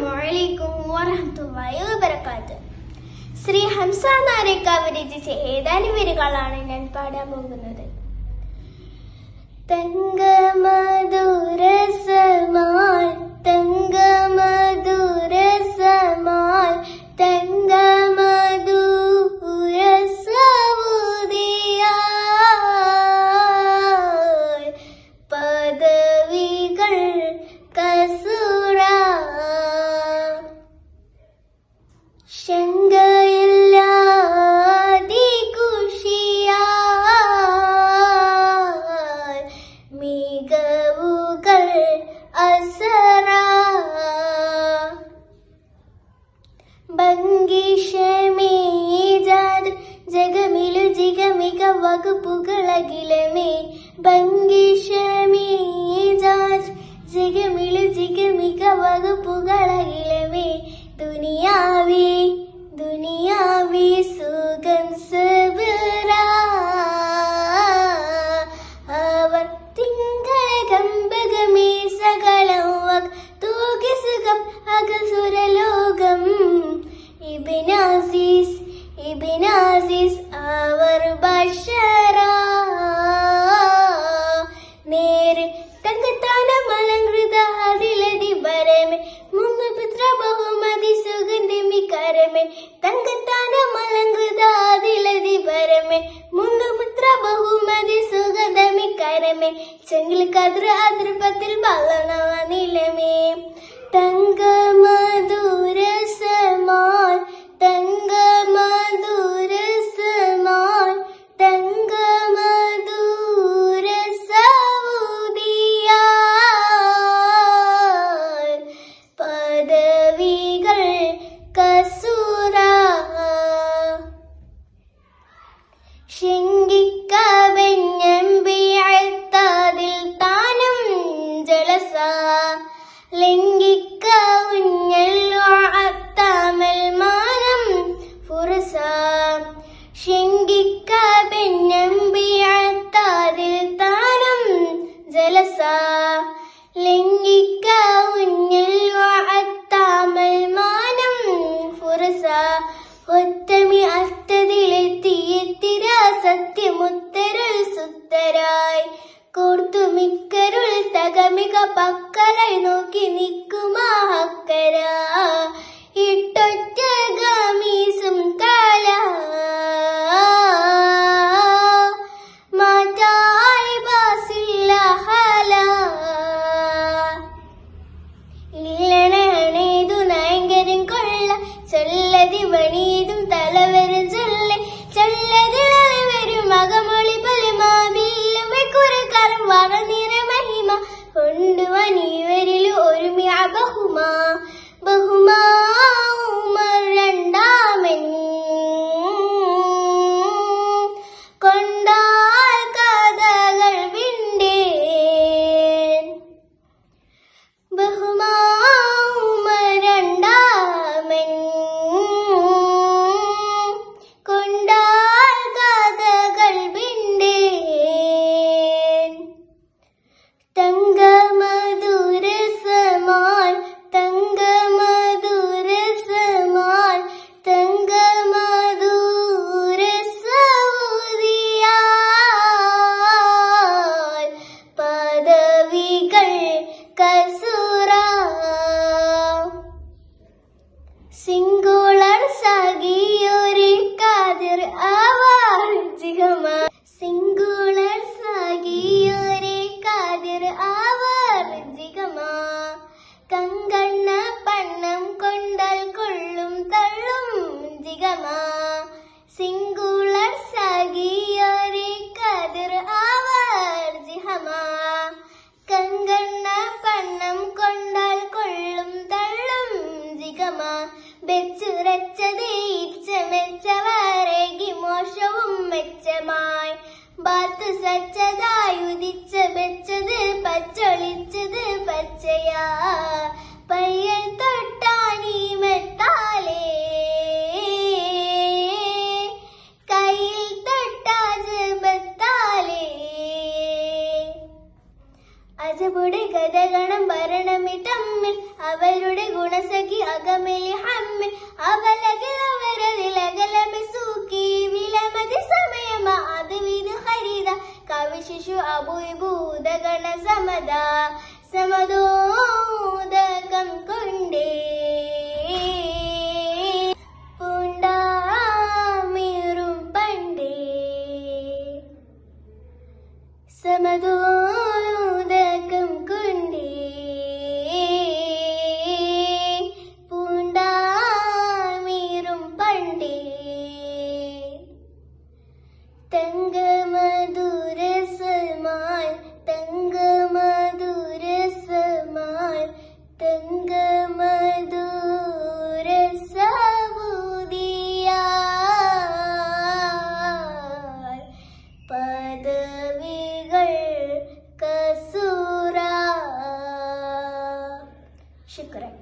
അസ്സലാമലൈക്കും വറഹമത്തുള്ളാഹി വബറകാത്ത് ശ്രീ ഹംസ നാരേക്ക രചിച്ച ഏതാനും വരികളാണ് ഞാൻ പാടാൻ പോകുന്നത്. തങ്കമ ഭംഗീഷമേജാത് ജഗമിലു വകുപ്പുകളകിലമേ. ഭംഗീഷമേജാത് ജഗമിലു ജിഗമിക വകുപ്പുകളകിലമേ. ദുനിയാവേ ദുനിയാവേ സു Ten. ശിങ്കിക്കാൻ జగమిక పక్కలైనోకి నిక్కుమా హక్కరా. ఇట్టొచ్చగా ബഹുമാ sagiyor kadir avar cihama ബാത്ത് സച്ചതായുദിച്ച വെച്ചത് പച്ചൊളിച്ചത് പച്ചയാ. പയ്യൻ തൊട്ടാനീ മെത്താലേ. ഗുണസഖി അകമലി ഹമ്മ. അവലകലവരതിലകലമി സൂക്കി. വിലമതി സമയമ അതുവിത് ഹരിത. കവി ശിശു അഭുവിഭൂതഗണ സമത സമതോദകം കൊണ്ടേ. സമതോ തങ്ക മധുരസമായി തങ്ക മധുരസമായി തങ്ക മധുരസൂതിയ പദവികൾ കസൂര ശുക്രൻ.